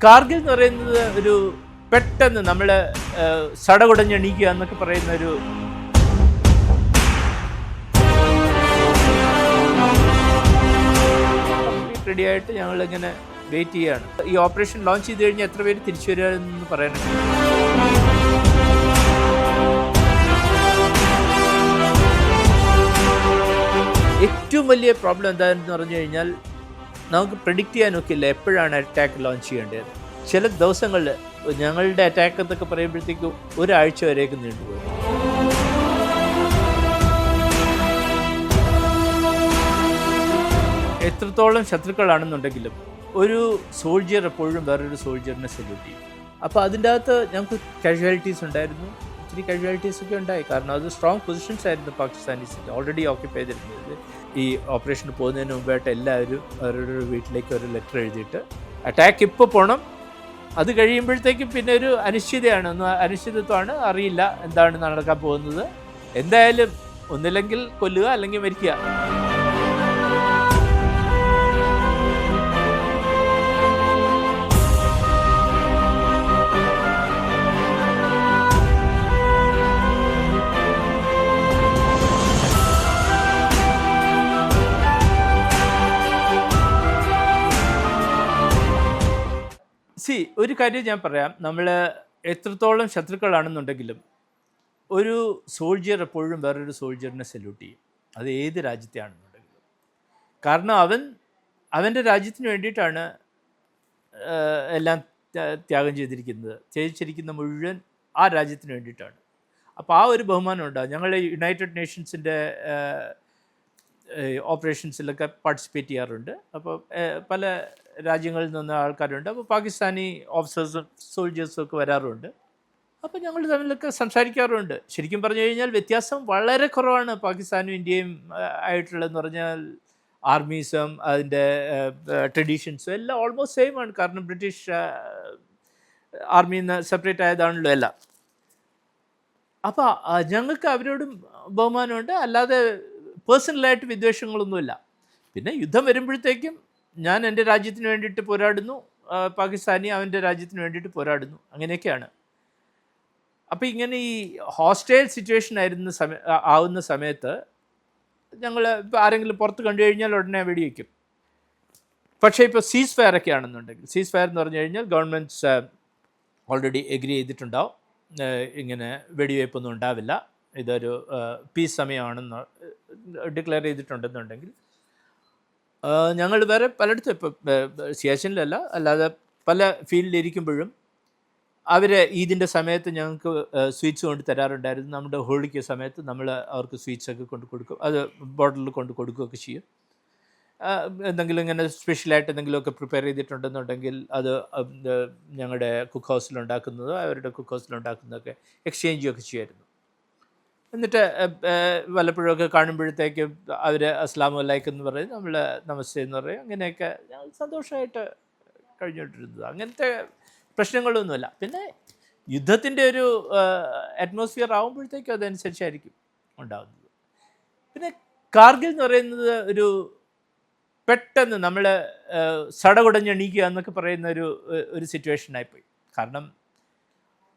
കാർഗിൽ എന്ന് പറയുന്നത് ഒരു പെട്ടെന്ന് നമ്മൾ സടകുടഞ്ഞെണീക്കുക എന്നൊക്കെ പറയുന്ന ഒരു റെഡിയായിട്ട് ഞങ്ങൾ ഇങ്ങനെ വെയിറ്റ് ചെയ്യാണ്. ഈ ഓപ്പറേഷൻ ലോഞ്ച് ചെയ്ത് കഴിഞ്ഞാൽ എത്ര പേര് തിരിച്ചു വരിക പറയണം ഏറ്റവും വലിയ പ്രോബ്ലം എന്താണെന്ന് പറഞ്ഞു കഴിഞ്ഞാൽ നമുക്ക് പ്രിഡിക്റ്റ് ചെയ്യാൻ ഒക്കില്ല എപ്പോഴാണ് അറ്റാക്ക് ലോഞ്ച് ചെയ്യേണ്ടത്. ചില ദിവസങ്ങളിൽ ഞങ്ങളുടെ അറ്റാക്ക് എന്നൊക്കെ പറയുമ്പോഴത്തേക്കും ഒരാഴ്ച വരെയൊക്കെ നീണ്ടുപോയി എത്രത്തോളം ശത്രുക്കളാണെന്നുണ്ടെങ്കിലും ഒരു സോൾജിയർ എപ്പോഴും വേറൊരു സോൾജിയറിനെ സല്യൂട്ട് ചെയ്യും. അപ്പോൾ അതിന്റെ അകത്ത് ഞങ്ങൾക്ക് കാഷ്വാലിറ്റീസ് ഉണ്ടായിരുന്നു. ഒത്തിരി കാഷ്വാലിറ്റീസ് ഒക്കെ ഉണ്ടായി. കാരണം അത് സ്ട്രോങ് പൊസിഷൻസ് ആയിരുന്നു പാകിസ്ഥാനീസിന്റെ. ഓൾറെഡി ഓക്യുപ്പൈ ചെയ്തിരുന്നത്. ഈ ഓപ്പറേഷൻ പോകുന്നതിന് മുമ്പായിട്ട് എല്ലാവരും അവരുടെ വീട്ടിലേക്ക് ഒരു ലെറ്റർ എഴുതിയിട്ട് അറ്റാക്ക് ഇപ്പോൾ പോകണം അത് കഴിയുമ്പോഴത്തേക്കും പിന്നെ ഒരു അനിശ്ചിതയാണ്. ഒന്ന് അനിശ്ചിതത്വമാണ്. അറിയില്ല എന്താണ് നടക്കാൻ പോകുന്നത്. എന്തായാലും ഒന്നില്ലെങ്കിൽ കൊല്ലുക അല്ലെങ്കിൽ മരിക്കുക. ഒരു കാര്യം ഞാൻ പറയാം. നമ്മൾ എത്രത്തോളം ശത്രുക്കളാണെന്നുണ്ടെങ്കിലും ഒരു സോൾജിയർ എപ്പോഴും വേറൊരു സോൾജിയറിനെ സല്യൂട്ട് ചെയ്യും. അത് ഏത് രാജ്യത്തെയാണെന്നുണ്ടെങ്കിലും. കാരണം അവൻ അവന്റെ രാജ്യത്തിന് വേണ്ടിയിട്ടാണ് എല്ലാം ത്യാഗം ചെയ്തിരിക്കുന്നത്. ത്യജിച്ചിരിക്കുന്ന മുഴുവൻ ആ രാജ്യത്തിന് വേണ്ടിയിട്ടാണ്. അപ്പോൾ ആ ഒരു ബഹുമാനം ഉണ്ടാകും ഞങ്ങൾ യുണൈറ്റഡ് നേഷൻസിന്റെ ഓപ്പറേഷൻസിലൊക്കെ പാർട്ടിസിപ്പേറ്റ് ചെയ്യാറുണ്ട്. അപ്പോൾ പല രാജ്യങ്ങളിൽ നിന്ന് ആൾക്കാരുണ്ട്. അപ്പോൾ പാകിസ്ഥാനി ഓഫീസേഴ്സും സോൾജേഴ്സും ഒക്കെ വരാറുണ്ട്. അപ്പോൾ ഞങ്ങൾ തമ്മിലൊക്കെ സംസാരിക്കാറുണ്ട്. ശരിക്കും പറഞ്ഞു കഴിഞ്ഞാൽ വ്യത്യാസം വളരെ കുറവാണ് പാകിസ്ഥാനും ഇന്ത്യയും ആയിട്ടുള്ളതെന്ന് പറഞ്ഞാൽ ആർമീസും അതിന്റെ ട്രഡീഷൻസും എല്ലാം ഓൾമോസ്റ്റ് സെയിം ആണ്. കാരണം ബ്രിട്ടീഷ് ആർമിയിൽ നിന്ന് സെപ്പറേറ്റ് ആയതാണല്ലോ എല്ലാം. അപ്പോൾ ഞങ്ങൾക്ക് അവരോടും ബഹുമാനമുണ്ട്. അല്ലാതെ പേഴ്സണലായിട്ട് വിദ്വേഷങ്ങളൊന്നുമില്ല. പിന്നെ യുദ്ധം വരുമ്പോഴത്തേക്കും ഞാൻ എന്റെ രാജ്യത്തിന് വേണ്ടിയിട്ട് പോരാടുന്നു. പാകിസ്ഥാനി അവന്റെ രാജ്യത്തിന് വേണ്ടിയിട്ട് പോരാടുന്നു. അങ്ങനെയൊക്കെയാണ്. അപ്പോൾ ഇങ്ങനെ ഈ ഹോസ്റ്റൈൽ സിറ്റുവേഷൻ ആയിരുന്ന സമയ ആവുന്ന സമയത്ത് ഞങ്ങൾ ആരെങ്കിലും പുറത്ത് കണ്ടു കഴിഞ്ഞാൽ ഉടനെ വെടിവെക്കും പക്ഷേ ഇപ്പോൾ സീസ് ഫയർ ഒക്കെ ആണെന്നുണ്ടെങ്കിൽ സീസ് ഫയർ എന്ന് പറഞ്ഞു കഴിഞ്ഞാൽ ഗവൺമെന്റ്സ് ഓൾറെഡി എഗ്രി ചെയ്തിട്ടുണ്ടാവും. ഇങ്ങനെ വെടിവയ്പ്പൊന്നും ഉണ്ടാവില്ല. ഇതൊരു പീസ് സമയമാണെന്ന് ഡിക്ലെയർ ചെയ്തിട്ടുണ്ടെന്നുണ്ടെങ്കിൽ ഞങ്ങൾ വേറെ പലയിടത്തും ഇപ്പോൾ സിയാച്ചനിലല്ല അല്ലാതെ പല ഫീൽഡിലിരിക്കുമ്പോഴും അവർ ഈദിന്റെ സമയത്ത് ഞങ്ങൾക്ക് സ്വീറ്റ്സ് കൊണ്ട് തരാറുണ്ടായിരുന്നു. നമ്മുടെ ഹോളിക്ക് സമയത്ത് നമ്മൾ അവർക്ക് സ്വീറ്റ്സ് ഒക്കെ കൊണ്ട് കൊടുക്കും അത് ബോട്ടിൽ കൊണ്ട് കൊടുക്കുകയൊക്കെ ചെയ്യും. എന്തെങ്കിലും ഇങ്ങനെ സ്പെഷ്യലായിട്ട് എന്തെങ്കിലുമൊക്കെ പ്രിപ്പയർ ചെയ്തിട്ടുണ്ടെന്നുണ്ടെങ്കിൽ അത് ഞങ്ങളുടെ കുക്ക് ഹൗസിലുണ്ടാക്കുന്നതോ അവരുടെ കുക്ക് ഹൗസിലുണ്ടാക്കുന്നതൊക്കെ എക്സ്ചേഞ്ചൊക്കെ ചെയ്യുമായിരുന്നു. എന്നിട്ട് വല്ലപ്പോഴൊക്കെ കാണുമ്പോഴത്തേക്ക് അവർ അസ്ലാം വലൈക്ക് എന്ന് പറയും നമ്മൾ നമസ്തേ എന്ന് പറയും. അങ്ങനെയൊക്കെ ഞാൻ സന്തോഷമായിട്ട് കഴിഞ്ഞുകൊണ്ടിരുന്നത്. അങ്ങനത്തെ പ്രശ്നങ്ങളൊന്നുമില്ല. പിന്നെ യുദ്ധത്തിന്റെ ഒരു അറ്റ്മോസ്ഫിയർ ആകുമ്പോഴത്തേക്കും അതനുസരിച്ചായിരിക്കും ഉണ്ടാകുന്നത് പിന്നെ കാർഗിൽ എന്ന് പറയുന്നത് ഒരു പെട്ടെന്ന് നമ്മൾ സടകുടഞ്ഞെണീക്കുക എന്നൊക്കെ പറയുന്ന ഒരു ഒരു സിറ്റുവേഷനായിപ്പോയി കാരണം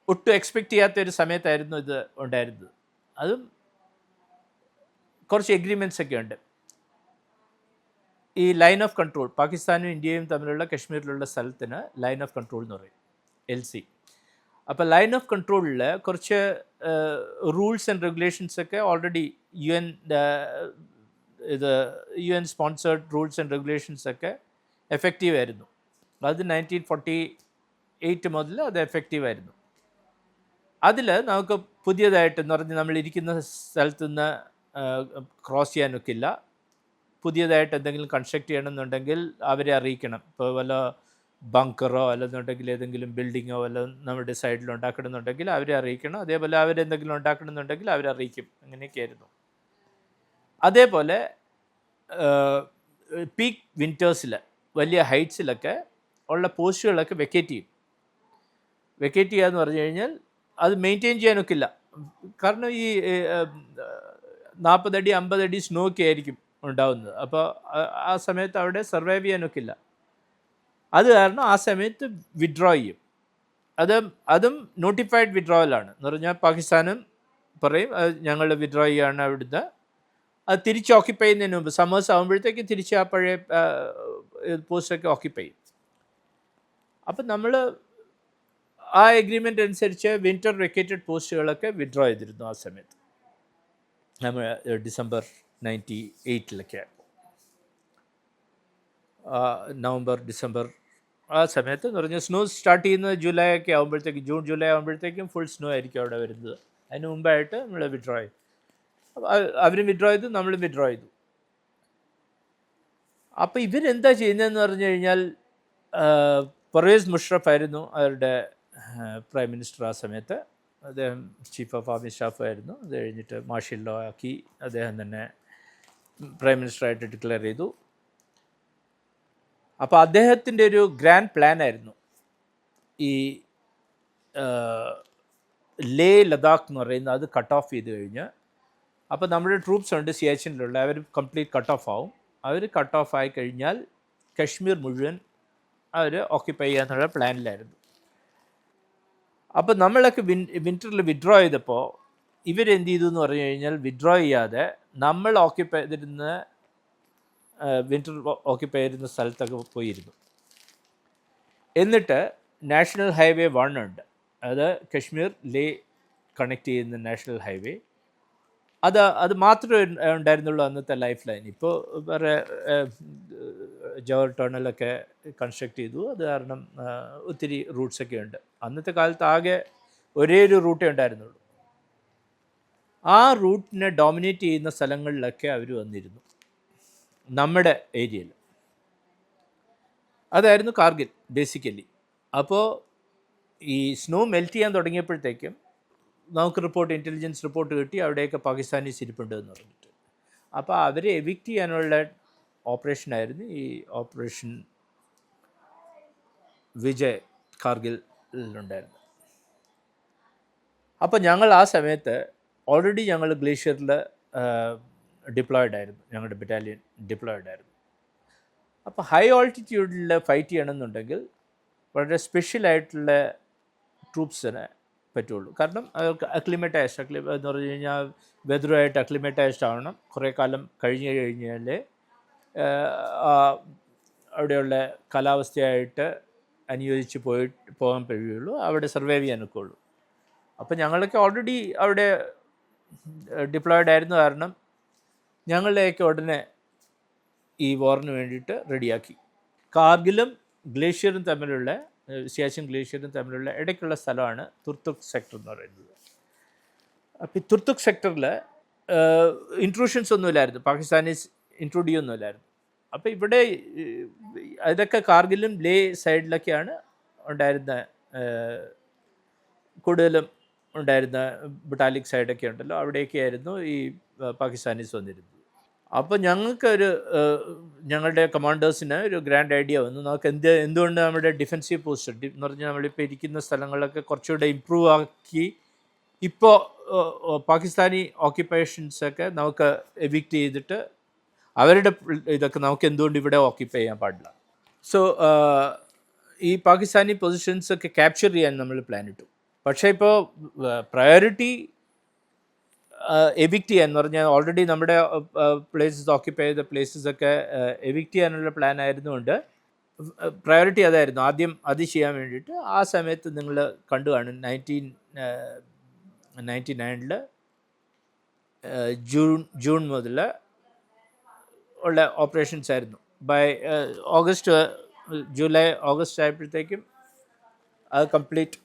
ഒട്ടും എക്സ്പെക്റ്റ് ചെയ്യാത്ത ഒരു സമയത്തായിരുന്നു ഇത് ഉണ്ടായിരുന്നത്. അതും കുറച്ച് എഗ്രിമെന്റ്സ് ഒക്കെ ഉണ്ട്. ഈ ലൈൻ ഓഫ് കൺട്രോൾ പാകിസ്ഥാനും ഇന്ത്യയും തമ്മിലുള്ള കശ്മീരിലുള്ള സ്ഥലത്തിന് ലൈൻ ഓഫ് കൺട്രോൾ എന്ന് പറയും എൽ സി അപ്പോൾ ലൈൻ ഓഫ് കൺട്രോളിൽ കുറച്ച് റൂൾസ് ആൻഡ് റെഗുലേഷൻസ് ഒക്കെ ഓൾറെഡി യു എൻ ഇത് U N sponsored rules and regulations ഒക്കെ എഫക്റ്റീവ് ആയിരുന്നു. അത് നയന്റീൻ ഫോർട്ടി എയ്റ്റ് മുതൽ അത് എഫക്റ്റീവ് ആയിരുന്നു. അതിൽ നമുക്ക് പുതിയതായിട്ട് എന്ന് പറഞ്ഞ് നമ്മൾ ഇരിക്കുന്ന നിന്ന് ക്രോസ് ചെയ്യാനൊക്കില്ല. പുതിയതായിട്ട് എന്തെങ്കിലും കൺസ്ട്രക്ട് ചെയ്യണമെന്നുണ്ടെങ്കിൽ അവരെ അറിയിക്കണം. ഇപ്പോൾ വല്ല ബങ്കറോ അല്ലെന്നുണ്ടെങ്കിൽ ഏതെങ്കിലും ബിൽഡിങ്ങോ വല്ല നമ്മുടെ സൈഡിൽ ഉണ്ടാക്കണമെന്നുണ്ടെങ്കിൽ അവരെ അറിയിക്കണം. അതേപോലെ അവരെന്തെങ്കിലും ഉണ്ടാക്കണമെന്നുണ്ടെങ്കിൽ അവരെ അറിയിക്കും. അങ്ങനെയൊക്കെയായിരുന്നു അതേപോലെ പീക്ക് വിന്റേഴ്സിൽ വലിയ ഹൈറ്റ്സിലൊക്കെ ഉള്ള പോസ്റ്റുകളൊക്കെ വെക്കേറ്റ് ചെയ്യും. വെക്കേറ്റ് ചെയ്യുക എന്ന് പറഞ്ഞു കഴിഞ്ഞാൽ അത് മെയിന്റെയിൻ ചെയ്യാനൊക്കില്ല. കാരണം ഈ നാൽപ്പതടി അമ്പതടി സ്നോ ഒക്കെ ആയിരിക്കും ഉണ്ടാവുന്നത്. അപ്പോൾ ആ സമയത്ത് അവിടെ സർവൈവ് ചെയ്യാനൊക്കില്ല. അത് കാരണം ആ സമയത്ത് വിഡ്രോ ചെയ്യും. അത് അതും നോട്ടിഫൈഡ് വിഡ്രോവലാണ് എന്ന് പറഞ്ഞാൽ പാകിസ്ഥാനും പറയും ഞങ്ങൾ വിഡ്രോ ചെയ്യുകയാണ് അവിടുന്ന്. അത് തിരിച്ച് ഓക്യുപ്പൈ ചെയ്യുന്നതിന് മുമ്പ് സമേഴ്സ് ആകുമ്പോഴത്തേക്ക് തിരിച്ച് ആ പഴയ പോസ്റ്റൊക്കെ ഓക്യുപ്പൈ ചെയ്യും. അപ്പം നമ്മൾ ആ എഗ്രിമെന്റ് അനുസരിച്ച് വിന്റർ വെക്കേറ്റഡ് പോസ്റ്റുകളൊക്കെ വിഡ്രോ ചെയ്തിരുന്നു ആ സമയത്ത്. നമ്മൾ ഡിസംബർ നയന്റി എയ്റ്റിലൊക്കെ നവംബർ ഡിസംബർ ആ സമയത്ത് എന്ന് പറഞ്ഞാൽ സ്നോ സ്റ്റാർട്ട് ചെയ്യുന്നത് ജൂലൈ ഒക്കെ ആകുമ്പോഴത്തേക്കും ജൂൺ ജൂലൈ ആകുമ്പോഴത്തേക്കും ഫുൾ സ്നോ ആയിരിക്കും അവിടെ വരുന്നത്. അതിന് മുമ്പായിട്ട് നമ്മൾ വിഡ്രോ ചെയ്തു. അവരും വിഡ്രോ ചെയ്തു നമ്മളും വിഡ്രോ ചെയ്തു. അപ്പോൾ ഇവരെന്താ ചെയ്യുന്നതെന്ന് പറഞ്ഞു കഴിഞ്ഞാൽ പർവേസ് മുഷറഫ് ആയിരുന്നു അവരുടെ പ്രൈം മിനിസ്റ്റർ ആ സമയത്ത് അദ്ദേഹം ചീഫ് ഓഫ് ആർമി സ്റ്റാഫ് ആയിരുന്നു. അത് കഴിഞ്ഞിട്ട് മാർഷ്യൽ ലോ ആക്കി അദ്ദേഹം തന്നെ പ്രൈം മിനിസ്റ്ററായിട്ട് ഡിക്ലെയർ ചെയ്തു. അപ്പോൾ അദ്ദേഹത്തിന്റെ ഒരു ഗ്രാൻഡ് പ്ലാൻ ആയിരുന്നു ഈ ലേ ലഡാക്ക് എന്ന് പറയുന്നത് അത് കട്ട് ഓഫ് ചെയ്ത് കഴിഞ്ഞ്. അപ്പോൾ നമ്മുടെ ട്രൂപ്സ് ഉണ്ട് സിയാച്ചിനിലുള്ള അവർ കംപ്ലീറ്റ് കട്ട് ഓഫ് ആവും. അവർ കട്ട് ഓഫ് ആയി കഴിഞ്ഞാൽ കശ്മീർ മുഴുവൻ അവർ ഓക്യുപ്പൈ ചെയ്യാന്നുള്ള പ്ലാനിലായിരുന്നു അപ്പോൾ നമ്മളൊക്കെ വിൻ വിന്ററിൽ വിഡ്രോ ചെയ്തപ്പോൾ ഇവരെന്ത് ചെയ്തു എന്ന് പറഞ്ഞു കഴിഞ്ഞാൽ വിഡ്രോ ചെയ്യാതെ നമ്മൾ ഓക്യുപ്പൈ ചെയ്തിരുന്ന വിന്റർ ഓക്യുപ്പൈ ചെയ്തിരുന്ന സ്ഥലത്തൊക്കെ പോയിരുന്നു. എന്നിട്ട് നാഷണൽ ഹൈവേ വൺ ഉണ്ട്. അത് കശ്മീർ ലേ കണക്ട് ചെയ്യുന്ന നാഷണൽ ഹൈവേ അത് അത് മാത്രമേ ഉണ്ട- ഉണ്ടായിരുന്നുള്ളൂ അന്നത്തെ ലൈഫ് ലൈൻ ഇപ്പോൾ വേറെ ജവഹർ ടണലൊക്കെ കൺസ്ട്രക്ട് ചെയ്തു. അത് കാരണം ഒത്തിരി റൂട്ട്സൊക്കെ ഉണ്ട്. അന്നത്തെ കാലത്ത് ആകെ ഒരേ ഒരു റൂട്ടേ ഉണ്ടായിരുന്നുള്ളൂ. ആ റൂട്ടിനെ ഡോമിനേറ്റ് ചെയ്യുന്ന സ്ഥലങ്ങളിലൊക്കെ അവർ വന്നിരുന്നു. നമ്മുടെ ഏരിയയിൽ. അതായിരുന്നു കാർഗിൽ ബേസിക്കലി അപ്പോൾ ഈ സ്നോ മെൽറ്റ് ചെയ്യാൻ തുടങ്ങിയപ്പോഴത്തേക്കും നമുക്ക് റിപ്പോർട്ട് ഇന്റലിജൻസ് റിപ്പോർട്ട് കിട്ടി. അവിടെയൊക്കെ പാകിസ്ഥാനീസ് ഇരിപ്പുണ്ട് എന്ന് പറഞ്ഞിട്ട്. അപ്പോൾ അവരെ എവിക്റ്റ് ചെയ്യാനുള്ള ഓപ്പറേഷനായിരുന്നു. ഈ ഓപ്പറേഷൻ വിജയ് കാർഗിലുണ്ടായിരുന്നു അപ്പോൾ ഞങ്ങൾ ആ സമയത്ത് ഓൾറെഡി ഞങ്ങൾ ഗ്ലേഷ്യറിൽ ഡിപ്ലോയിഡ് ആയിരുന്നു. ഞങ്ങളുടെ ബറ്റാലിയൻ ഡിപ്ലോയിഡ് ആയിരുന്നു. അപ്പോൾ ഹൈ ഓൾട്ടിറ്റ്യൂഡിൽ ഫൈറ്റ് ചെയ്യണമെന്നുണ്ടെങ്കിൽ വളരെ സ്പെഷ്യലായിട്ടുള്ള ട്രൂപ്സിന് പറ്റുള്ളൂ. കാരണം അവർക്ക് അക്ലിമറ്റൈസ്ഡ് അക്ലിമെന്ന് പറഞ്ഞു കഴിഞ്ഞാൽ വെതറുമായിട്ട് അക്ലിമറ്റൈസ്ഡ് ആവണം. കുറേ കാലം കഴിഞ്ഞ് കഴിഞ്ഞാൽ അവിടെയുള്ള കാലാവസ്ഥയായിട്ട് അനുയോജിച്ച് പോയിട്ട് പോകാൻ കഴിയുള്ളൂ. അവിടെ സർവൈവ് ചെയ്യാനൊക്കെ ഉള്ളൂ. അപ്പോൾ ഞങ്ങളൊക്കെ ഓൾറെഡി അവിടെ ഡിപ്ലോയിഡ് ആയിരുന്നു. കാരണം ഞങ്ങളുടെയൊക്കെ ഉടനെ ഈ വാറിന് വേണ്ടിയിട്ട് റെഡിയാക്കി കാർഗിലും ഗ്ലേഷ്യറും തമ്മിലുള്ള സിയാച്ചിൻ ഗ്ലേഷ്യറും തമ്മിലുള്ള ഇടയ്ക്കുള്ള സ്ഥലമാണ് തുർത്തുക് സെക്ടർ എന്ന് പറയുന്നത്. അപ്പോൾ ഈ തുർത്തുക് സെക്ടറിൽ ഇൻട്രൂഷൻസ് ഒന്നുമില്ലായിരുന്നു. പാകിസ്ഥാനീസ് ഇൻട്രൂഡ് ചെയ്യുന്നില്ലായിരുന്നു അപ്പോൾ ഇവിടെ അതൊക്കെ കാർഗിലും ലേ സൈഡിലൊക്കെയാണ് ഉണ്ടായിരുന്ന കൂടുതലും ഉണ്ടായിരുന്ന ബട്ടാലിക് സൈഡൊക്കെ ഉണ്ടല്ലോ അവിടെയൊക്കെ ആയിരുന്നു ഈ പാകിസ്ഥാനീസ് വന്നിരുന്നത്. അപ്പോൾ ഞങ്ങൾക്കൊരു ഞങ്ങളുടെ കമാൻഡേഴ്സിന് ഒരു ഗ്രാൻഡ് ഐഡിയ വന്നു. നമുക്ക് എന്ത് എന്തുകൊണ്ട് നമ്മുടെ ഡിഫൻസീവ് പോസ്റ്റ് എന്ന് പറഞ്ഞാൽ നമ്മളിപ്പോൾ ഇരിക്കുന്ന സ്ഥലങ്ങളൊക്കെ കുറച്ചുകൂടെ ഇമ്പ്രൂവ് ആക്കി ഇപ്പോൾ പാകിസ്ഥാനി ഓക്യുപ്പേഷൻസൊക്കെ നമുക്ക് എവിക്റ്റ് ചെയ്തിട്ട് അവരുടെ ഇതൊക്കെ നമുക്ക് എന്തുകൊണ്ട് ഇവിടെ ഓക്യുപ്പൈ ചെയ്യാൻ പാടില്ല. സോ ഈ പാകിസ്ഥാനി പൊസിഷൻസ് ഒക്കെ ക്യാപ്ചർ ചെയ്യാൻ നമ്മൾ പ്ലാൻ ഇട്ടു. പക്ഷേ ഇപ്പോൾ പ്രയോറിറ്റി എവിക്റ്റ് ചെയ്യാൻ എന്ന് പറഞ്ഞാൽ ഓൾറെഡി നമ്മുടെ പ്ലേസസ് ഓക്യുപ്പൈ ചെയ്ത പ്ലേസസ് ഒക്കെ എവിക്റ്റ് ചെയ്യാനുള്ള പ്ലാൻ ആയിരുന്നുകൊണ്ട് പ്രയോറിറ്റി അതായിരുന്നു. ആദ്യം അത് ചെയ്യാൻ വേണ്ടിയിട്ട് ആ സമയത്ത് നിങ്ങൾ കണ്ടു കാണും നയന്റീൻ നയന്റി നയനിൽ ജൂൺ ജൂൺ മുതൽ ഉള്ള ഓപ്പറേഷൻസ് ആയിരുന്നു. ബൈ ഓഗസ്റ്റ് ജൂലൈ ഓഗസ്റ്റ് ആയപ്പോഴത്തേക്കും അത് കംപ്ലീറ്റ്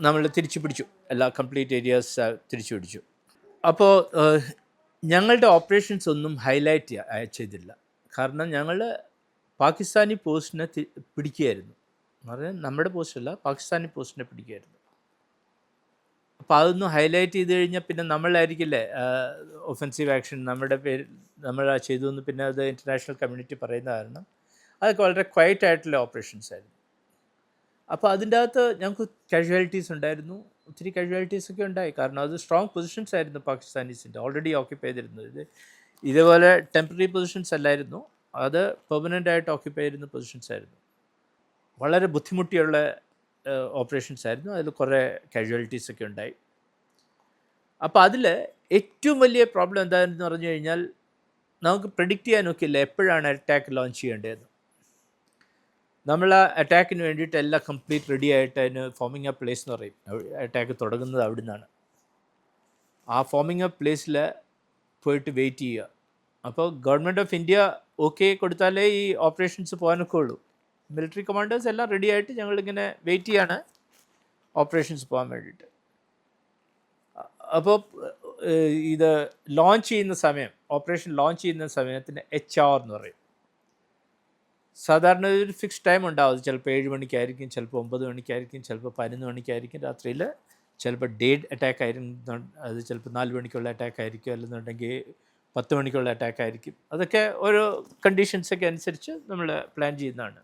നമ്മൾ തിരിച്ചു പിടിച്ചു. എല്ലാ കംപ്ലീറ്റ് ഏരിയാസ് തിരിച്ചു പിടിച്ചു. അപ്പോൾ ഞങ്ങളുടെ ഓപ്പറേഷൻസ് ഒന്നും ഹൈലൈറ്റ് ചെയ്തില്ല. കാരണം ഞങ്ങൾ പാകിസ്ഥാനി പോസ്റ്റിനെ പിടിക്കുകയായിരുന്നു. എന്ന് പറഞ്ഞാൽ നമ്മുടെ പോസ്റ്റല്ല പാകിസ്ഥാനി പോസ്റ്റിനെ പിടിക്കുകയായിരുന്നു. അപ്പോൾ അതൊന്നും ഹൈലൈറ്റ് ചെയ്ത് കഴിഞ്ഞാൽ പിന്നെ നമ്മളായിരിക്കില്ലേ ഒഫൻസീവ് ആക്ഷൻ നമ്മുടെ പേര് നമ്മൾ ചെയ്തു എന്ന് പിന്നെ അത് ഇന്റർനാഷണൽ കമ്മ്യൂണിറ്റി പറയുന്ന കാരണം അതൊക്കെ വളരെ ക്വയറ്റ് ആയിട്ടുള്ള ഓപ്പറേഷൻസ് ആയിരുന്നു. അപ്പോൾ അതിന്റെ അകത്ത് ഞങ്ങൾക്ക് കാഷ്വാലിറ്റീസ് ഉണ്ടായിരുന്നു ഒത്തിരി കാഷ്വാലിറ്റീസ് ഒക്കെ ഉണ്ടായി. കാരണം അത് സ്ട്രോങ് പൊസിഷൻസ് ആയിരുന്നു പാകിസ്ഥാനീസിന്റെ ഓൾറെഡി ഓക്യുപ്പൈ ചെയ്തിരുന്നത്. ഇത് ഇതേപോലെ ടെമ്പററി പൊസിഷൻസ് അല്ലായിരുന്നു അത് പെർമനന്റ് ആയിട്ട് ഓക്യുപ്പൈ ചെയ്യുന്ന പൊസിഷൻസ് ആയിരുന്നു. വളരെ ബുദ്ധിമുട്ടിയുള്ള ഓപ്പറേഷൻസ് ആയിരുന്നു. അതിൽ കുറേ കാഷ്വാലിറ്റീസ് ഒക്കെ ഉണ്ടായി. അപ്പോൾ അതിൽ ഏറ്റവും വലിയ പ്രോബ്ലം എന്താണെന്ന് പറഞ്ഞു കഴിഞ്ഞാൽ നമുക്ക് പ്രിഡിക്റ്റ് ചെയ്യാൻ നോക്കില്ല എപ്പോഴാണ് അറ്റാക്ക് ലോഞ്ച് ചെയ്യേണ്ടതെന്ന്. നമ്മൾ അറ്റാക്കിന് വേണ്ടിയിട്ട് എല്ലാം കംപ്ലീറ്റ് റെഡി ആയിട്ട് അതിന് ഫോമിങ് അപ്പ് പ്ലേസ് എന്ന് പറയും. അറ്റാക്ക് തുടങ്ങുന്നത് അവിടെ നിന്നാണ് ആ ഫോമിങ് അപ്പ് പ്ലേസിൽ പോയിട്ട് വെയിറ്റ് ചെയ്യുക. അപ്പോൾ ഗവൺമെന്റ് ഓഫ് ഇന്ത്യ ഓക്കെ കൊടുത്താലേ ഈ ഓപ്പറേഷൻസ് പോകാനൊക്കെ ഉള്ളൂ. മിലിറ്ററി കമാൻഡേഴ്സ് എല്ലാം റെഡി ആയിട്ട് ഞങ്ങളിങ്ങനെ വെയിറ്റ് ചെയ്യാണ് ഓപ്പറേഷൻസ് പോകാൻ വേണ്ടിയിട്ട്. അപ്പോൾ ഇത് ലോഞ്ച് ചെയ്യുന്ന സമയം ഓപ്പറേഷൻ ലോഞ്ച് ചെയ്യുന്ന സമയത്തിന് എച്ച് ആർ എന്ന് പറയും. സാധാരണ ഒരു ഫിക്സ് ടൈം ഉണ്ടാവും. ചിലപ്പോൾ ഏഴ് മണിക്കായിരിക്കും ചിലപ്പോൾ ഒമ്പത് മണിക്കായിരിക്കും ചിലപ്പോൾ പതിനൊന്ന് മണിക്കായിരിക്കും രാത്രിയിൽ. ചിലപ്പോൾ ഡേ അറ്റാക്ക് ആയിരുന്നു അത് ചിലപ്പോൾ നാല് മണിക്കുള്ള അറ്റാക്ക് ആയിരിക്കും അല്ലെന്നുണ്ടെങ്കിൽ പത്ത് മണിക്കുള്ള അറ്റാക്ക് ആയിരിക്കും. അതൊക്കെ ഓരോ കണ്ടീഷൻസൊക്കെ അനുസരിച്ച് നമ്മൾ പ്ലാൻ ചെയ്യുന്നതാണ്.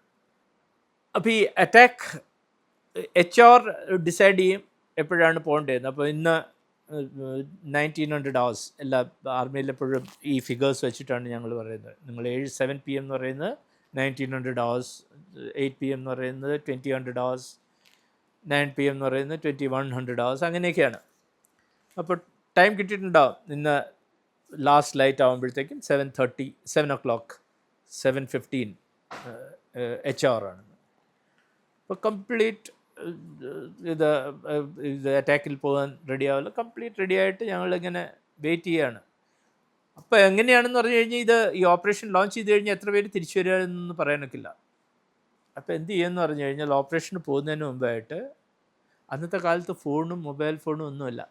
അപ്പോൾ ഈ അറ്റാക്ക് എച്ച് ആർ ഡിസൈഡ് ചെയ്യും എപ്പോഴാണ് പോകേണ്ടത് അപ്പോൾ ഇന്ന് നയന്റീൻ ഹൺഡ്രഡ് അവേഴ്സ് എല്ലാ ആർമിയിൽ എപ്പോഴും ഈ ഫിഗേഴ്സ് വെച്ചിട്ടാണ് ഞങ്ങൾ പറയുന്നത്. നിങ്ങൾ ഏഴ് സെവൻ പി എം എന്ന് പറയുന്നത് nineteen hundred hours eight P M എന്ന് പറയുന്നത് twenty hundred hours nine P M എന്ന് പറയുന്നത് ട്വന്റി വൺ ഹൺഡ്രഡ് അവേഴ്സ് അങ്ങനെയൊക്കെയാണ്. അപ്പോൾ ടൈം കിട്ടിയിട്ടുണ്ടാവും. ഇന്ന് ലാസ്റ്റ് ലൈറ്റ് ആകുമ്പോഴത്തേക്കും seven thirty seven o'clock seven fifteen H R ആണ്. അപ്പോൾ കംപ്ലീറ്റ് ഇത് ഇത് അറ്റാക്കിൽ പോകാൻ റെഡി ആവില്ല. കംപ്ലീറ്റ് റെഡി ആയിട്ട് ഞങ്ങളിങ്ങനെ വെയിറ്റ് ചെയ്യാണ്. അപ്പോൾ എങ്ങനെയാണെന്ന് പറഞ്ഞു കഴിഞ്ഞാൽ ഇത് ഈ ഓപ്പറേഷൻ ലോഞ്ച് ചെയ്ത് കഴിഞ്ഞാൽ എത്ര പേര് തിരിച്ചു വരികയെന്ന് പറയാനൊക്കില്ല. അപ്പോൾ എന്ത് ചെയ്യുമെന്ന് പറഞ്ഞു കഴിഞ്ഞാൽ ഓപ്പറേഷന് പോകുന്നതിന് മുമ്പായിട്ട് അന്നത്തെ കാലത്ത് ഫോണും മൊബൈൽ ഫോണും ഒന്നുമില്ല.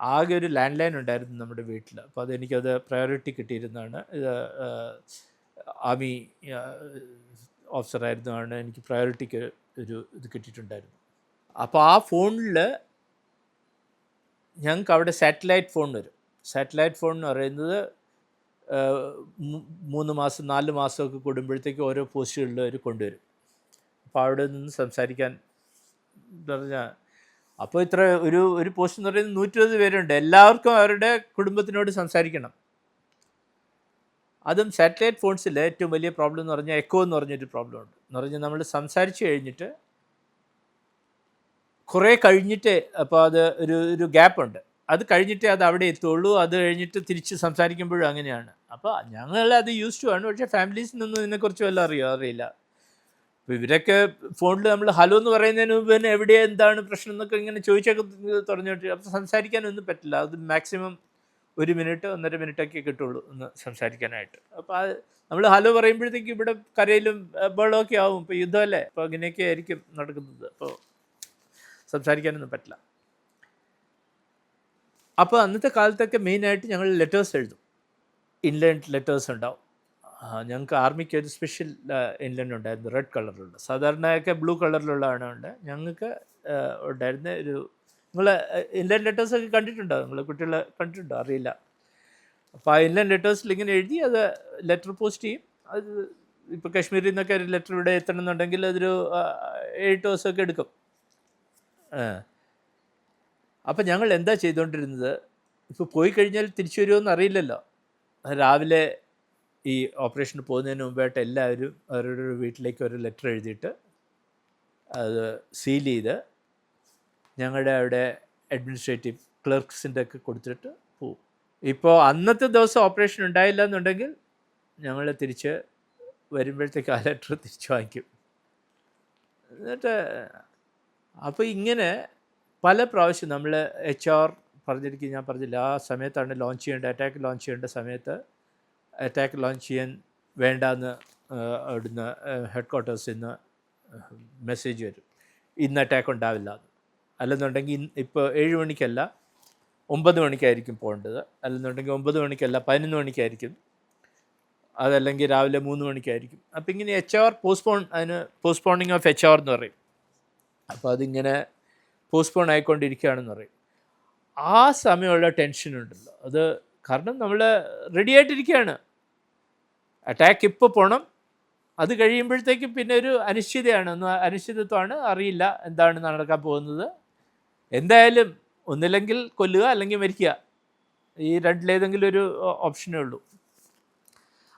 ആകെ ഒരു ലാൻഡ് ലൈൻ ഉണ്ടായിരുന്നു നമ്മുടെ വീട്ടിൽ. അപ്പോൾ അതെനിക്കത് പ്രയോറിറ്റി കിട്ടിയിരുന്നതാണ്. ഇത് ആർമി ഓഫീസറായിരുന്നതാണ് എനിക്ക് പ്രയോറിറ്റിക്ക് ഒരു ഇത് കിട്ടിയിട്ടുണ്ടായിരുന്നു അപ്പോൾ ആ ഫോണിൽ ഞങ്ങൾക്ക് അവിടെ സാറ്റലൈറ്റ് ഫോൺ വരും. സാറ്റലൈറ്റ് ഫോൺ എന്ന് പറയുന്നത് മൂന്ന് മാസം നാല് മാസമൊക്കെ കൂടുമ്പോഴത്തേക്ക് ഓരോ പോസ്റ്റുകളിൽ അവർ കൊണ്ടുവരും. അപ്പോൾ അവിടെ നിന്ന് സംസാരിക്കാൻ പറഞ്ഞാൽ അപ്പോൾ ഇത്ര ഒരു ഒരു പോസ്റ്റ് എന്ന് പറയുന്നത് നൂറ്റിരുപത് പേരുണ്ട്. എല്ലാവർക്കും അവരുടെ കുടുംബത്തിനോട് സംസാരിക്കണം. അതും സാറ്റലൈറ്റ് ഫോൺസിൽ ഏറ്റവും വലിയ പ്രോബ്ലം എന്ന് പറഞ്ഞാൽ എക്കോ എന്ന് പറഞ്ഞൊരു പ്രോബ്ലം ഉണ്ട്. എന്ന് പറഞ്ഞാൽ നമ്മൾ സംസാരിച്ച് കഴിഞ്ഞിട്ട് കുറേ കഴിഞ്ഞിട്ട് അപ്പോൾ അത് ഒരു ഒരു ഗ്യാപ്പുണ്ട് അത് കഴിഞ്ഞിട്ടേ അത് അവിടെ എത്തുള്ളൂ. അത് കഴിഞ്ഞിട്ട് തിരിച്ച് സംസാരിക്കുമ്പോഴും അങ്ങനെയാണ്. അപ്പോൾ ഞങ്ങൾ അത് യൂസ് ടു ആണ്. പക്ഷേ ഫാമിലീസിൽ നിന്നും ഇതിനെക്കുറിച്ച് വല്ല അറിയോ? അറിയില്ല. അപ്പോൾ ഇവരൊക്കെ ഫോണിൽ നമ്മൾ ഹലോ എന്ന് പറയുന്നതിന് മുമ്പ് തന്നെ എവിടെ എന്താണ് പ്രശ്നം എന്നൊക്കെ ഇങ്ങനെ ചോദിച്ചൊക്കെ തുടങ്ങിയിട്ട് അപ്പോൾ സംസാരിക്കാനൊന്നും പറ്റില്ല. അത് മാക്സിമം ഒരു മിനിറ്റ് ഒന്നര മിനിറ്റൊക്കെ കിട്ടുള്ളൂ ഒന്ന് സംസാരിക്കാനായിട്ട്. അപ്പോൾ അത് നമ്മൾ ഹലോ പറയുമ്പോഴത്തേക്ക് ഇവിടെ കരയിലും ബഹളമൊക്കെ ആവും. ഇപ്പോൾ യുദ്ധമല്ലേ? അപ്പോൾ അങ്ങനെയൊക്കെ ആയിരിക്കും നടക്കുന്നത്. അപ്പോൾ സംസാരിക്കാനൊന്നും പറ്റില്ല. അപ്പോൾ അന്നത്തെ കാലത്തൊക്കെ മെയിനായിട്ട് ഞങ്ങൾ ലെറ്റേഴ്സ് എഴുതും. ഇൻലൻഡ് ലെറ്റേഴ്സ് ഉണ്ടാവും. ഞങ്ങൾക്ക് ആർമിക്ക് ഒരു സ്പെഷ്യൽ ഇൻലൻഡ് ഉണ്ടായിരുന്നു. റെഡ് കളറിലുള്ള സാധാരണയൊക്കെ ബ്ലൂ കളറിലുള്ളതാണ് ഉണ്ട്. ഞങ്ങൾക്ക് ഉണ്ടായിരുന്ന ഒരു നിങ്ങൾ ഇൻലൈൻ ലെറ്റേഴ്സൊക്കെ കണ്ടിട്ടുണ്ടോ? നിങ്ങൾ കുട്ടികളെ കണ്ടിട്ടുണ്ടോ? അറിയില്ല. അപ്പോൾ ആ ഇൻലൈൻ ലെറ്റേഴ്സിൽ ഇങ്ങനെ എഴുതി അത് ലെറ്റർ പോസ്റ്റ് ചെയ്യും. അത് ഇപ്പോൾ കാശ്മീരിൽ നിന്നൊക്കെ ഒരു ലെറ്റർ ഇവിടെ എത്തണമെന്നുണ്ടെങ്കിൽ അതൊരു ഏഴ് ദിവസമൊക്കെ എടുക്കും. അപ്പം ഞങ്ങൾ എന്താ ചെയ്തുകൊണ്ടിരുന്നത്? ഇപ്പോൾ പോയി കഴിഞ്ഞാൽ തിരിച്ചു വരുമോ അറിയില്ലല്ലോ. രാവിലെ ഈ ഓപ്പറേഷന് പോകുന്നതിന് മുമ്പായിട്ട് എല്ലാവരും അവരുടെ വീട്ടിലേക്ക് ഒരു ലെറ്റർ എഴുതിയിട്ട് അത് സീൽ ചെയ്ത് ഞങ്ങളുടെ അവിടെ അഡ്മിനിസ്ട്രേറ്റീവ് ക്ലർക്സിന്റെ ഒക്കെ കൊടുത്തിട്ട് പോവും. ഇപ്പോൾ അന്നത്തെ ദിവസം ഓപ്പറേഷൻ ഉണ്ടായില്ല എന്നുണ്ടെങ്കിൽ ഞങ്ങൾ തിരിച്ച് വരുമ്പോഴത്തേക്ക് ആ ലെറ്റർ തിരിച്ചു വാങ്ങിക്കും. എന്നിട്ട് അപ്പോൾ ഇങ്ങനെ പല പ്രാവശ്യം നമ്മൾ എച്ച് ആർ പറഞ്ഞിരിക്കും ഞാൻ പറഞ്ഞില്ല ആ സമയത്താണ് ലോഞ്ച് ചെയ്യേണ്ട അറ്റാക്ക് ലോഞ്ച് ചെയ്യേണ്ട സമയത്ത് അറ്റാക്ക് ലോഞ്ച് ചെയ്യാൻ വേണ്ടെന്ന് അവിടുന്ന് ഹെഡ് ക്വാർട്ടേഴ്സിൽ നിന്ന് മെസ്സേജ് വരും. ഇന്ന് അറ്റാക്ക് ഉണ്ടാവില്ല അല്ലെന്നുണ്ടെങ്കിൽ ഇപ്പോൾ ഏഴ് മണിക്കല്ല ഒമ്പത് മണിക്കായിരിക്കും പോകേണ്ടത്. അല്ലെന്നുണ്ടെങ്കിൽ ഒമ്പത് മണിക്കല്ല പതിനൊന്ന് മണിക്കായിരിക്കും. അതല്ലെങ്കിൽ രാവിലെ മൂന്ന് മണിക്കായിരിക്കും. അപ്പോൾ ഇങ്ങനെ എച്ച് ആർ പോസ്റ്റ്പോൺ അതിന് പോസ്റ്റ്പോണിങ് ഓഫ് എച്ച് ആർ എന്ന് പറയും. അപ്പോൾ അതിങ്ങനെ പോസ്റ്റ്പോൺ ആയിക്കൊണ്ടിരിക്കുകയാണെന്ന് പറയും. ആ സമയമുള്ള ടെൻഷൻ ഉണ്ടല്ലോ. അത് കാരണം നമ്മൾ റെഡി ആയിട്ടിരിക്കുകയാണ്. അറ്റാക്ക് ഇപ്പോൾ പോകണം അത് കഴിയുമ്പോഴത്തേക്കും പിന്നെ ഒരു അനിശ്ചിതയാണ്. അനിശ്ചിതത്വമാണ്. അറിയില്ല. എന്താണ് നടക്കാൻ പോകുന്നത്. എന്തായാലും ഒന്നില്ലെങ്കിൽ കൊല്ലുക അല്ലെങ്കിൽ മരിക്കുക. ഈ രണ്ടിലേതെങ്കിലും ഒരു ഓപ്ഷനേ ഉള്ളൂ.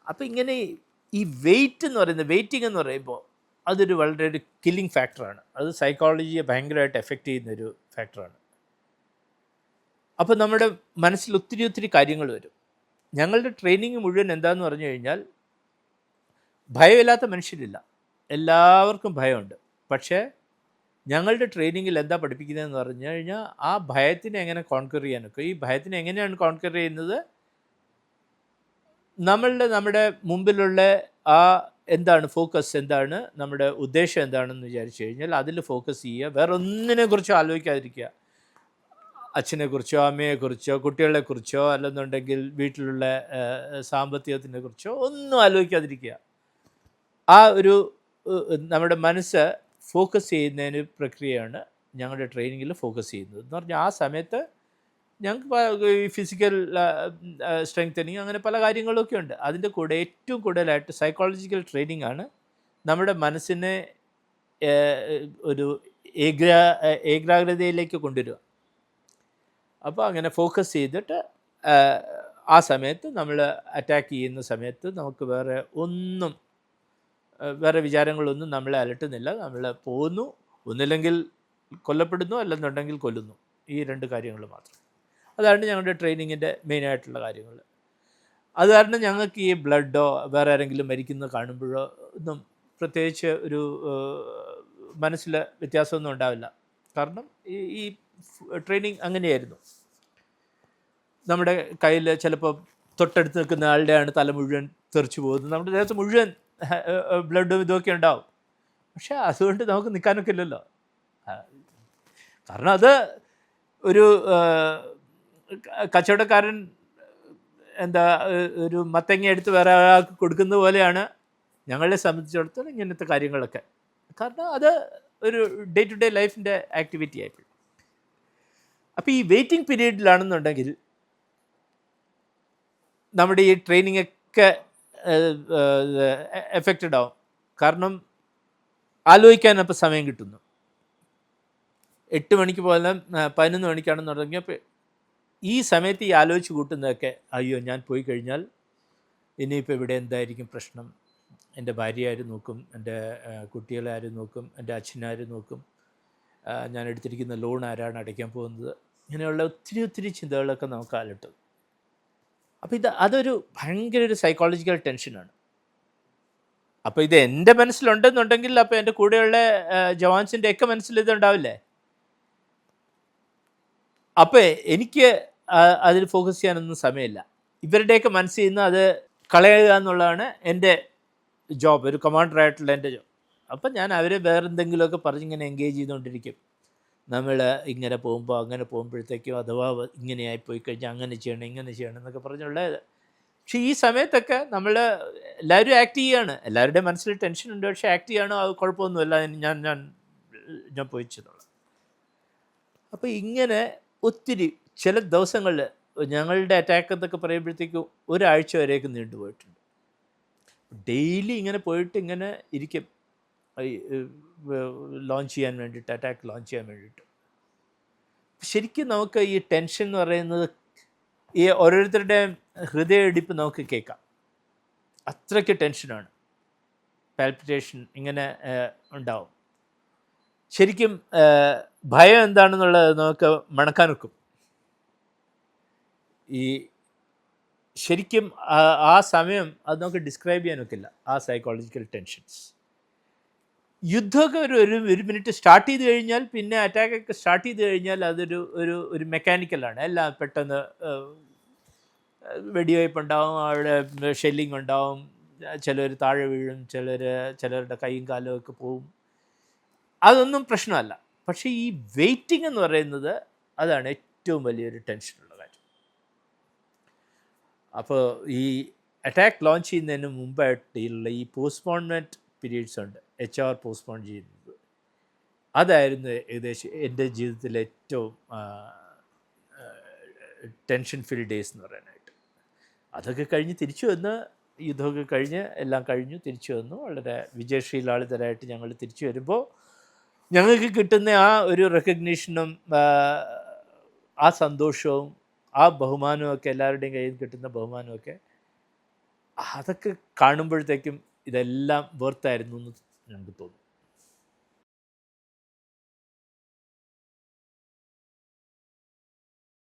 അപ്പോൾ ഇങ്ങനെ ഈ വെയിറ്റ് എന്ന് പറയുന്നത് വെയിറ്റിംഗ് എന്ന് പറയുമ്പോൾ അതൊരു വളരെ ഒരു കില്ലിംഗ് ഫാക്ടറാണ് അത് സൈക്കോളജിയെ ഭയങ്കരമായിട്ട് എഫക്റ്റ് ചെയ്യുന്നൊരു ഫാക്ടറാണ് അപ്പോൾ നമ്മുടെ മനസ്സിൽ ഒത്തിരി ഒത്തിരി കാര്യങ്ങൾ വരും. ഞങ്ങളുടെ ട്രെയിനിങ് മുഴുവൻ എന്താണെന്ന് പറഞ്ഞു കഴിഞ്ഞാൽ ഭയമില്ലാത്ത മനുഷ്യരില്ല. എല്ലാവർക്കും ഭയമുണ്ട്. പക്ഷേ ഞങ്ങളുടെ ട്രെയിനിങ്ങിൽ എന്താ പഠിപ്പിക്കുന്നതെന്ന് പറഞ്ഞു കഴിഞ്ഞാൽ ആ ഭയത്തിനെ എങ്ങനെ കോൺക്വർ ചെയ്യാനൊക്കെ. ഈ ഭയത്തിനെ എങ്ങനെയാണ് കോൺക്വർ ചെയ്യുന്നത്? നമ്മളുടെ നമ്മുടെ മുമ്പിലുള്ള ആ എന്താണ് ഫോക്കസ് എന്താണ് നമ്മുടെ ഉദ്ദേശം എന്താണെന്ന് വിചാരിച്ചു കഴിഞ്ഞാൽ അതിൽ ഫോക്കസ് ചെയ്യുക. വേറെ ഒന്നിനെ കുറിച്ചോ ആലോചിക്കാതിരിക്കുക. അച്ഛനെക്കുറിച്ചോ അമ്മയെക്കുറിച്ചോ കുട്ടികളെക്കുറിച്ചോ അല്ലെന്നുണ്ടെങ്കിൽ വീട്ടിലുള്ള സാമ്പത്തികത്തിനെ കുറിച്ചോ ഒന്നും ആലോചിക്കാതിരിക്കുക. ആ ഒരു നമ്മുടെ മനസ്സ് ഫോക്കസ് ചെയ്യുന്നതിന് പ്രക്രിയയാണ് ഞങ്ങളുടെ ട്രെയിനിങ്ങിൽ ഫോക്കസ് ചെയ്യുന്നത്. എന്ന് പറഞ്ഞാൽ ആ സമയത്ത് ഞങ്ങൾക്ക് ഈ ഫിസിക്കൽ സ്ട്രെങ്തനിങ് അങ്ങനെ പല കാര്യങ്ങളൊക്കെ ഉണ്ട്. അതിന്റെ കൂടെ ഏറ്റവും കൂടുതലായിട്ട് സൈക്കോളജിക്കൽ ട്രെയിനിങ് ആണ് നമ്മുടെ മനസ്സിനെ ഒരു ഏഗ്ര ഏകാഗ്രതയിലേക്ക് കൊണ്ടുവരിക. അപ്പോൾ അങ്ങനെ ഫോക്കസ് ചെയ്തിട്ട് ആ സമയത്ത് നമ്മൾ അറ്റാക്ക് ചെയ്യുന്ന സമയത്ത് നമുക്ക് വേറെ ഒന്നും വേറെ വിചാരങ്ങളൊന്നും നമ്മളെ അലട്ടുന്നില്ല. നമ്മൾ പോകുന്നു ഒന്നില്ലെങ്കിൽ കൊല്ലപ്പെടുന്നു അല്ലെന്നുണ്ടെങ്കിൽ കൊല്ലുന്നു. ഈ രണ്ട് കാര്യങ്ങൾ മാത്രം. അതാണ് ഞങ്ങളുടെ ട്രെയിനിങ്ങിന്റെ മെയിനായിട്ടുള്ള കാര്യങ്ങൾ. അത് കാരണം ഞങ്ങൾക്ക് ഈ ബ്ലഡോ വേറെ ആരെങ്കിലും മരിക്കുന്നത് കാണുമ്പോഴോ ഒന്നും പ്രത്യേകിച്ച് ഒരു മനസ്സിൽ വ്യത്യാസമൊന്നും ഉണ്ടാവില്ല. കാരണം ഈ ഈ ട്രെയിനിങ് അങ്ങനെയായിരുന്നു. നമ്മുടെ കയ്യിൽ ചിലപ്പോൾ തൊട്ടടുത്ത് നിൽക്കുന്ന ആളുടെയാണ് തല മുഴുവൻ തെറിച്ചു പോകുന്നത്. നമ്മുടെ ദേഹത്ത് മുഴുവൻ ബ്ലഡും ഇതൊക്കെ ഉണ്ടാവും. പക്ഷേ അതുകൊണ്ട് നമുക്ക് നിൽക്കാനൊക്കെ ഇല്ലല്ലോ. കാരണം അത് ഒരു കച്ചവടക്കാരൻ എന്താ ഒരു മത്തങ്ങ എടുത്ത് വേറെ ഒരാൾക്ക് കൊടുക്കുന്ന പോലെയാണ് ഞങ്ങളെ സംബന്ധിച്ചിടത്തോളം ഇങ്ങനത്തെ കാര്യങ്ങളൊക്കെ. കാരണം അത് ഒരു ഡേ ടു ഡേ ലൈഫിന്റെ ആക്ടിവിറ്റി ആയിട്ട് അപ്പോൾ ഈ വെയിറ്റിംഗ് പീരീഡിലാണെന്നുണ്ടെങ്കിൽ നമ്മുടെ ഈ ട്രെയിനിങ് ഒക്കെ എഫക്റ്റഡ് ആവും. കാരണം ആലോചിക്കാൻ അപ്പോൾ സമയം കിട്ടുന്നു. എട്ട് മണിക്ക് പോലെ പതിനൊന്ന് മണിക്കാണെന്ന് തുടങ്ങിയപ്പോൾ ഈ സമയത്ത് ഈ ആലോചിച്ച് കൂട്ടുന്നതൊക്കെ അയ്യോ ഞാൻ പോയി കഴിഞ്ഞാൽ ഇനിയിപ്പോൾ ഇവിടെ എന്തായിരിക്കും പ്രശ്നം? എന്റെ ഭാര്യ ആര് നോക്കും? എന്റെ കുട്ടികളെ നോക്കും? എന്റെ അച്ഛനാര് നോക്കും? ഞാൻ എടുത്തിരിക്കുന്ന ലോൺ ആരാണ് അടയ്ക്കാൻ പോകുന്നത്? ഇങ്ങനെയുള്ള ഒത്തിരി ഒത്തിരി ചിന്തകളൊക്കെ നമുക്ക് അലട്ടും അപ്പോൾ ഇത് അതൊരു ഭയങ്കര ഒരു സൈക്കോളജിക്കൽ ടെൻഷനാണ് അപ്പോൾ ഇത് എന്റെ മനസ്സിലുണ്ടെന്നുണ്ടെങ്കിൽ അപ്പോൾ എന്റെ കൂടെയുള്ള ജവാൻസിന്റെ ഒക്കെ മനസ്സിൽ ഇതുണ്ടാവില്ലേ അപ്പോൾ എനിക്ക് അതിൽ ഫോക്കസ് ചെയ്യാനൊന്നും സമയമില്ല. ഇവരുടെയൊക്കെ മനസ്സിൽ നിന്ന് അത് കളയുക എന്നുള്ളതാണ് എന്റെ ജോബ് ഒരു കമാൻഡറായിട്ടുള്ള എന്റെ ജോബ് അപ്പം ഞാൻ അവരെ വേറെന്തെങ്കിലുമൊക്കെ പറഞ്ഞിങ്ങനെ എൻഗേജ് ചെയ്തുകൊണ്ടിരിക്കും. നമ്മൾ ഇങ്ങനെ പോകുമ്പോൾ അങ്ങനെ പോകുമ്പോഴത്തേക്കും അഥവാ ഇങ്ങനെ ഇങ്ങനെയായി പോയി കഴിഞ്ഞാൽ അങ്ങനെ ചെയ്യണം ഇങ്ങനെ ചെയ്യണം എന്നൊക്കെ പറഞ്ഞുള്ള പക്ഷേ ഈ സമയത്തൊക്കെ നമ്മൾ എല്ലാവരും ആക്ട് ചെയ്യാണ്. എല്ലാവരുടെയും മനസ്സിൽ ടെൻഷൻ ഉണ്ട്. പക്ഷേ ആക്ട് ചെയ്യണോ? അത് കുഴപ്പമൊന്നുമില്ല. ഞാൻ ഞാൻ ഞാൻ പോയി ചെയ്തോളാം അപ്പോൾ ഇങ്ങനെ ഒത്തിരി ചില ദിവസങ്ങളിൽ ഞങ്ങളുടെ അറ്റാക്ക് എന്നൊക്കെ പറയുമ്പോഴത്തേക്കും ഒരാഴ്ച വരെയൊക്കെ നീണ്ടുപോയിട്ടുണ്ട് ഡെയിലി ഇങ്ങനെ പോയിട്ട് ഇങ്ങനെ ഇരിക്കും. ലോഞ്ച് ചെയ്യാൻ വേണ്ടിയിട്ട് അറ്റാക്ക് ലോഞ്ച് ചെയ്യാൻ വേണ്ടിയിട്ട് ശരിക്കും നമുക്ക് ഈ ടെൻഷൻ എന്ന് പറയുന്നത് ഈ ഓരോരുത്തരുടെയും ഹൃദയമിടിപ്പ് നമുക്ക് കേൾക്കാം. അത്രയ്ക്ക് ടെൻഷനാണ് പാൽപിറ്റേഷൻ ഇങ്ങനെ ഉണ്ടാവും. ശരിക്കും ഭയം എന്താണെന്നുള്ളത് നമുക്ക് മണക്കാൻ വെക്കും ഈ ശരിക്കും ആ സമയം അത് നമുക്ക് ഡിസ്ക്രൈബ് ചെയ്യാൻ ഒക്കില്ല. ആ സൈക്കോളജിക്കൽ ടെൻഷൻസ് യുദ്ധമൊക്കെ ഒരു ഒരു ഒരു മിനിറ്റ് സ്റ്റാർട്ട് ചെയ്ത് കഴിഞ്ഞാൽ പിന്നെ അറ്റാക്കൊക്കെ സ്റ്റാർട്ട് ചെയ്ത് കഴിഞ്ഞാൽ അതൊരു ഒരു ഒരു മെക്കാനിക്കലാണ്. എല്ലാം പെട്ടെന്ന് വെടിവയ്പ് ഉണ്ടാവും അവിടെ ഷെല്ലിംഗ് ഉണ്ടാവും ചിലർ താഴെ വീഴും ചിലർ ചിലരുടെ കൈയും കാലും ഒക്കെ പോവും. അതൊന്നും പ്രശ്നമല്ല. പക്ഷേ ഈ വെയിറ്റിംഗ് എന്ന് പറയുന്നത് അതാണ് ഏറ്റവും വലിയൊരു ടെൻഷനുള്ള കാര്യം. അപ്പോൾ ഈ അറ്റാക്ക് ലോഞ്ച് ചെയ്യുന്നതിന് മുമ്പായിട്ടുള്ള ഈ പോസ്റ്റ്പോൺമെന്റ് പീരീഡ്സ് ഉണ്ട് എച്ച് ആർ പോസ്റ്റ്പോൺ ചെയ്യുന്നത് അതായിരുന്നു ഏകദേശം എന്റെ ജീവിതത്തിലെ ഏറ്റവും ടെൻഷൻ ഫിൽ ഡേയ്സ് എന്ന് പറയാനായിട്ട്. അതൊക്കെ കഴിഞ്ഞ് തിരിച്ചു വന്ന് യുദ്ധമൊക്കെ കഴിഞ്ഞ് എല്ലാം കഴിഞ്ഞു തിരിച്ചു വന്നു. വളരെ വിജയശ്രീലാളിതരായിട്ട് ഞങ്ങൾ തിരിച്ചു വരുമ്പോൾ ഞങ്ങൾക്ക് കിട്ടുന്ന ആ ഒരു റെക്കഗ്നീഷനും ആ സന്തോഷവും ആ ബഹുമാനവും ഒക്കെ എല്ലാവരുടെയും കയ്യിൽ കിട്ടുന്ന ബഹുമാനമൊക്കെ അതൊക്കെ കാണുമ്പോഴത്തേക്കും ഇതെല്ലാം വേർത്തായിരുന്നു എന്ന് ഞങ്ങൾക്ക് തോന്നുന്നു